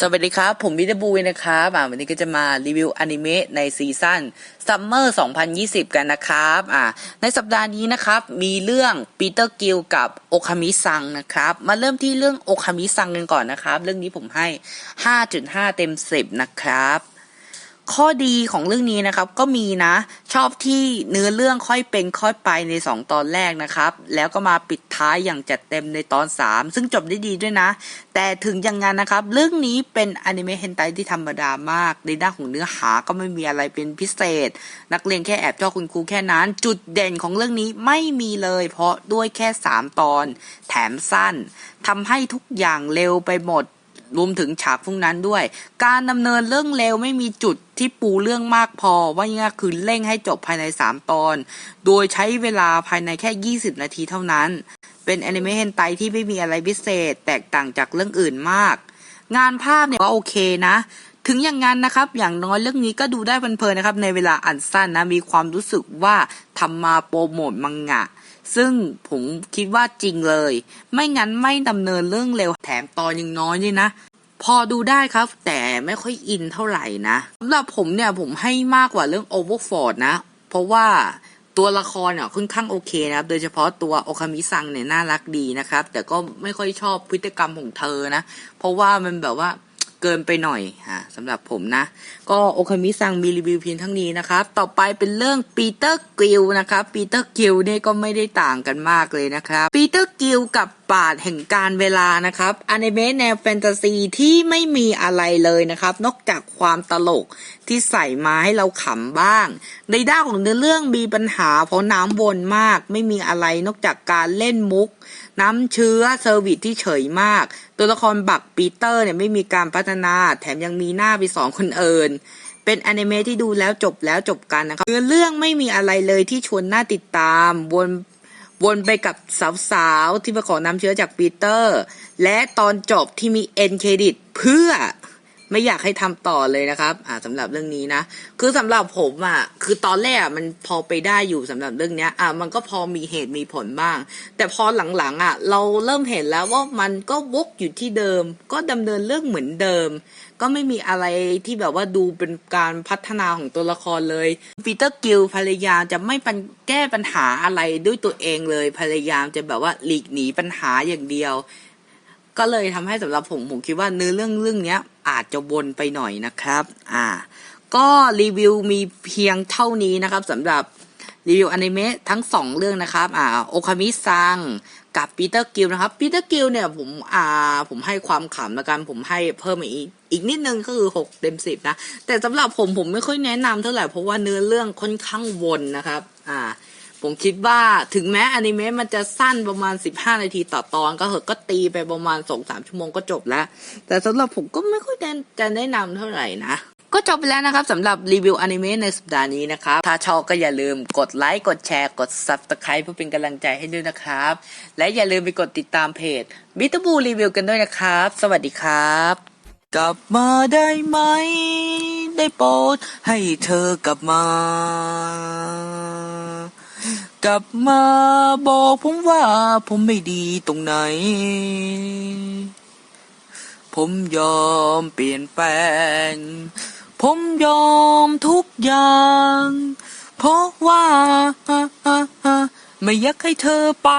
สวัสดีครับ ผมวิทบูยนะครับอ่าวันนี้ก็จะมารีวิวอนิเมะในซีซั่นซัมเมอร์ 2020 กันนะครับอ่าในสัปดาห์นี้นะครับ มีเรื่องปีเตอร์กิลกับโอคามิซังนะครับ มาเริ่มที่เรื่องโอคามิซังกันก่อนนะครับ เรื่องนี้ผมให้ 5.5 เต็ม 10 นะครับ ข้อดีของเรื่องนี้นะครับก็มีนะ ชอบที่เนื้อเรื่องค่อยเป็นค่อยไปใน 2 ตอนแรกนะครับ แล้วก็มาปิดท้ายอย่างจัดเต็มในตอน 3 ซึ่งจบได้ดีด้วยนะ แต่ถึงอย่างนั้นนะครับ เรื่องนี้เป็นอนิเมะเฮนไตที่ธรรมดามาก ในด้านของเนื้อหาก็ไม่มีอะไรเป็นพิเศษ นักเรียนแค่แอบชอบคุณครูแค่นั้น จุดเด่นของเรื่องนี้ไม่มีเลย เพราะด้วยแค่ 3 ตอน แถมสั้นทำให้ทุกอย่างเร็วไปหมด รวมถึงฉากพวกนั้นด้วย การดำเนินเรื่องเร็วไม่มีจุดที่ปูเรื่องมากพอว่าง่ายคือเร่งให้จบภายใน 3 ตอน โดยใช้เวลาภายในแค่ 20 นาทีเท่านั้น เป็นแอนิเมะเฮนไตที่ไม่มีอะไรพิเศษ แตกต่างจากเรื่องอื่นมาก งานภาพเนี่ยก็โอเคนะ ถึงอย่างนั้นนะครับ อย่างน้อยเรื่องนี้ก็ดูได้เพลินๆนะครับ ในเวลาอันสั้นนะ มีความรู้สึกว่าทำมาโปรโมทมังงะ ซึ่งผมคิดว่าจริงเลย ไม่งั้นไม่ดำเนินเรื่องเร็วแถมตอนยังน้อยด้วยนะพอดูได้ครับ แต่ไม่ค่อยอินเท่าไหร่นะสำหรับผมเนี่ยผมให้มากกว่าเรื่อง Overford นะ เพราะว่าตัวละครเนี่ยค่อนข้างโอเคนะครับ โดยเฉพาะตัวโอคามิซังเนี่ยน่ารักดีนะครับ แต่ก็ไม่ค่อยชอบพฤติกรรมของเธอนะ เพราะว่ามันแบบว่า เกินไปหน่อยฮะสำหรับผมนะ ก็โอคามิซังมีรีวิวเพียงเท่านี้นะครับ ต่อไปเป็นเรื่องปีเตอร์กิลนะครับปีเตอร์กิลเนี่ยก็ไม่ได้ต่างกันมากเลยนะครับปี เตอร์กิลกับปาดแห่งการเวลานะครับอนิเมะแนวแฟนตาซีที่ไม่มีอะไรเลยนะครับ นอกจากความตลกที่ใส่มาให้เราขำบ้าง ในด้านของเนื้อเรื่องมีปัญหาเพราะน้ำวนมาก ไม่มีอะไรนอกจากการเล่นมุก น้ำเชื้อเซอร์วิสที่เฉยมาก ตัวละครบักปีเตอร์เนี่ยไม่มีการพัฒนา แถมยังมีหน้าไปสองคนเอินเป็นอนิเมะที่ดูแล้วจบแล้วจบกันนะครับเนื้อเรื่องไม่มีอะไรเลยที่ชวนน่าติดตามวน วนไปกับสาวๆ ที่มาขอน้ำเชื้อจากปีเตอร์ และตอนจบที่มีเอ็นเครดิตเพื่อ ไม่อยากให้ทำต่อเลยนะครับ อ่าสำหรับเรื่องนี้นะ คือสำหรับผมอะ คือตอนแรกมันพอไปได้อยู่สำหรับเรื่องเนี้ย อ่ามันก็พอมีเหตุมีผลบ้าง แต่พอหลังๆอะ เราเริ่มเห็นแล้วว่ามันก็วกอยู่ที่เดิม ก็ดำเนินเรื่องเหมือนเดิม ก็ไม่มีอะไรที่แบบว่าดูเป็นการพัฒนาของตัวละครเลยปีเตอร์กิลพยายาจะไม่ปัญแก้ปัญหาอะไรด้วยตัวเองเลยพยายามจะแบบว่าหลีกหนีปัญหาอย่างเดียว ก็เลยทำให้สำหรับผมผมคิดว่าเนื้อเรื่องเรื่องเนี้ย อาจจะวนไปหน่อยนะครับ อ่า ก็รีวิวมีเพียงเท่านี้นะครับสำหรับรีวิวอนิเมะทั้งสองเรื่องนะครับอ่าโอคามิซังกับปีเตอร์กิลนะครับปีเตอร์กิลเนี่ยผมอ่าผมให้ความขำล้วกันผมให้เพิ่มอีกอีกนิดนึงก็คือหกเต็มสิบนะแต่สำหรับผมผมไม่ค่อยแนะนำเท่าไหร่เพราะว่าเนื้อเรื่องค่อนข้างวนนะครับ อ่า ผมคิดว่าถึงแม้อนิเมะมันจะสั้นประมาณ 15 นาทีต่อตอนก็เหอะก็ตีไปประมาณ2-3ชั่วโมงก็จบแล้ว แต่สำหรับผมก็ไม่ค่อยจะแนะนำเท่าไหร่นะ ก็จบไปแล้วนะครับสำหรับรีวิวอนิเมะในสัปดาห์นี้นะครับ ถ้าชอบก็อย่าลืมกดไลค์กดแชร์กด Subscribe เพื่อเป็นกำลังใจให้ด้วยนะครับ และอย่าลืมไปกดติดตามเพจบิทบูรีวิวกันด้วยนะครับ สวัสดีครับกลับมาได้ไหม ได้โปรดให้เธอกลับมา กลับมาบอกผมว่าผมไม่ดีตรงไหน ผมยอมเปลี่ยนแปลง ผมยอมทุกอย่าง เพราะว่า ไม่อยากให้เธอไป